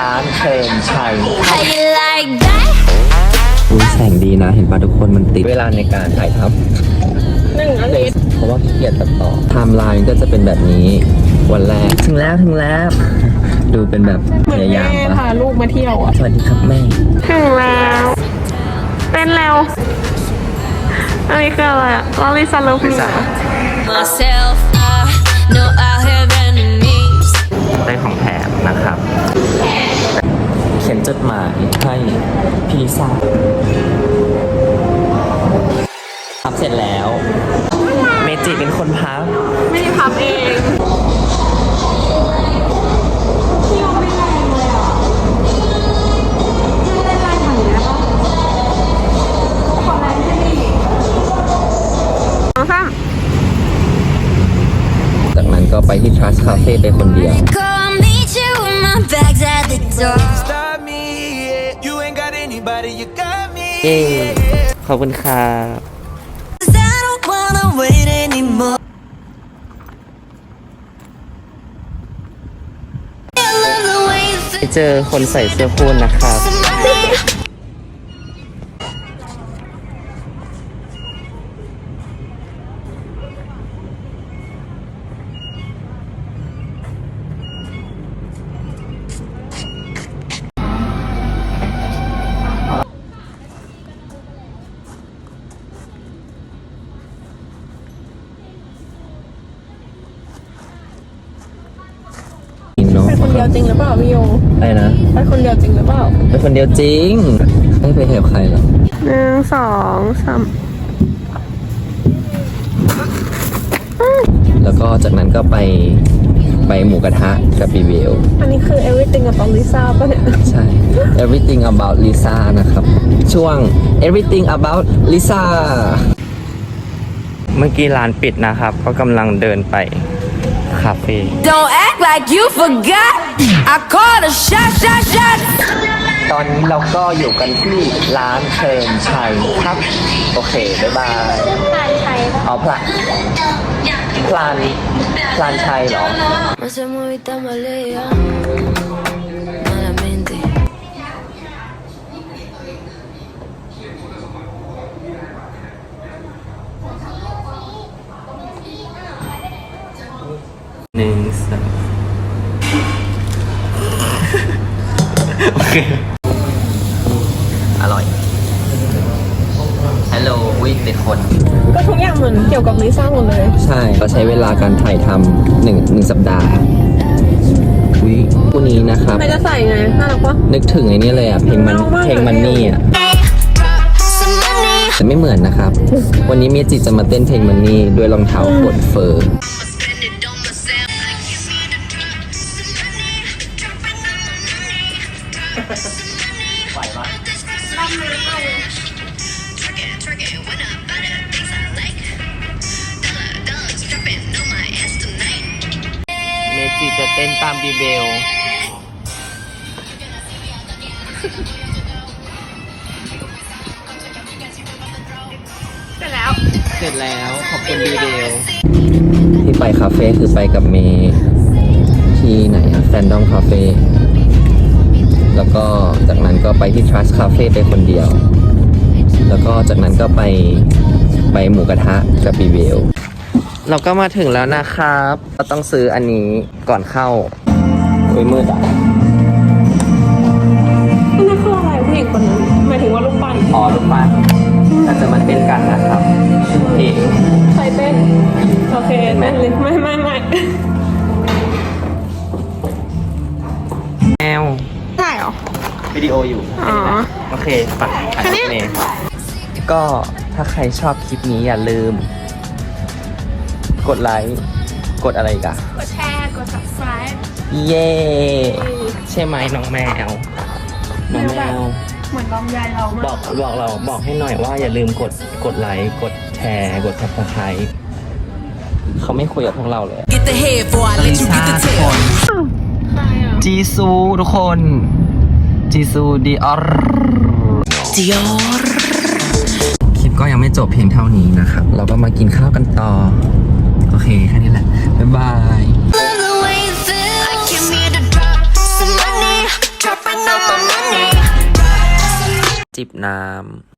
ร้านเชิญชัย How you like that? อุ้ยแสงดีนะ เห็นปะทุกคนมันติด เวลาในการถ่ายทำหนึ่งอาทิตย์เพราะว่าขี้เกียจตัดต่อไทม์ไลน์ก็จะเป็นแบบนี้วันแรก ถึงแล้วถึงแล้ว ดูเป็นแบบพยายามแม่ปะพาลูกมาเที่ยวอะ สวัสดีครับแม่ ถึงแล้วเต้นแล้วอันนี้คืออะไรอะลอลิซาเลิฟมี Myself, เสร็จแล้ว เมจิเป็นคนพับ ไม่ได้พับเองน้องซ้จากนั้นก็ไปที่ Trust Cafe ไปคนเดียว Come meet you with my bags at the door. Stop me, yeah. You ain't got anybody, you got me. เย้ขอบคุณครั wanna wait anymore. I love the way you ไป feel เจอคนใส่เสื้อพูนนะครับ เดียวจริงหรือเปล่าพี่โยอะไรนะไปคนเดียวจริงหรือเปล่าไปคนเดียวจริง ไม่ไปเหบใครหรอกหนึ่งสองสามแล้วก็จากนั้นก็ไปไปหมูกระทะกับบีเวลอันนี้คือ everything about Lisa ป่ะเนี่ย ใช่ everything about Lisa นะครับ ช่วง everything about Lisa เมื่อกี้ร้านปิดนะครับ ก็กำลังเดินไป คาเฟ่ Don't act like you forgot. I called a shot, shot, shot. ตอนนี้เราก็อยู่กันที่ร้านเชิญชัยครับ โอเค บ๊ายบายพลานชัยอ๋อพลานพลานพลานชัยเหรอ No se movita malea. Malamente. หนึ่งสองโอเค อร่อย ฮัลโหลวิติดคน ก็ทุกอย่างเหมือนเกี่ยวกับลิซ่าหมดเลย ใช่เราใช้เวลาการถ่ายทำหนึ่งหนึ่งสัปดาห์วิคู่นี้นะครับ ไม่จะใส่ไง น่ารักปะ นึกถึงไอ้นี่เลยอะ เพลงมันน่ารักมากเพลงมันนี่อะ Some money. แต่ไม่เหมือนนะครับ วันนี้เมจิจะมาเต้นเพลงมันนี่ด้วยรองเท้าขนเฟอร์ นตามบีเบล เสร็จแล้ว เสร็จแล้วขอบคุณบีเบล ที่ไปคาเฟ่คือไปกับเมย์ที่ไหนอะแฟนดอมคาเฟ่แล้วก็จากนั้นก็ไปที่ Trust Cafe ไปคนเดียว แล้วก็จากนั้นก็ไปไปหมูกระทะกับบีเบล เราก็มาถึงแล้วนะครับ เราต้องซื้ออันนี้ก่อนเข้าอุ้ยมืดอะอันนั้นคืออะไรผู้หญิงคนนั้นหมายถึงว่าลูกปั้นอ๋อลูกปั้นเราจะมาเต้นกันนะครับเพลงใครเต้นโอเคเต้นเลยไม่ไม่ไม่แมวใช่เหรอวิดีโออยู่อ๋อโอเคปักถ่ายแค่นี้เมย์ก็ถ้าใครชอบคลิปนี้อย่าลืม กดไลค์กดอะไรอีกันกดแชร์ กด subscribe เย้ใช่ไหมน้องแมวน้องแมว เหมือนลำไยเราบมาอกกบอกเราบอกให้หน่อยว่าอย่าลืมกดกดไลค์กดแชร์กด subscribe เขาไม่คุยกับพวกเราเลย Get the head before I let you get the tail. ใครอะ จีซูทุกคน จีซูดีออร์ Dior. คลิปก็ยังไม่จบเพียงเท่านี้นะครับ เราก็มากินข้าวกันต่อโอ คแค่นี้แหละ บ๊ายบายจิบน้ำ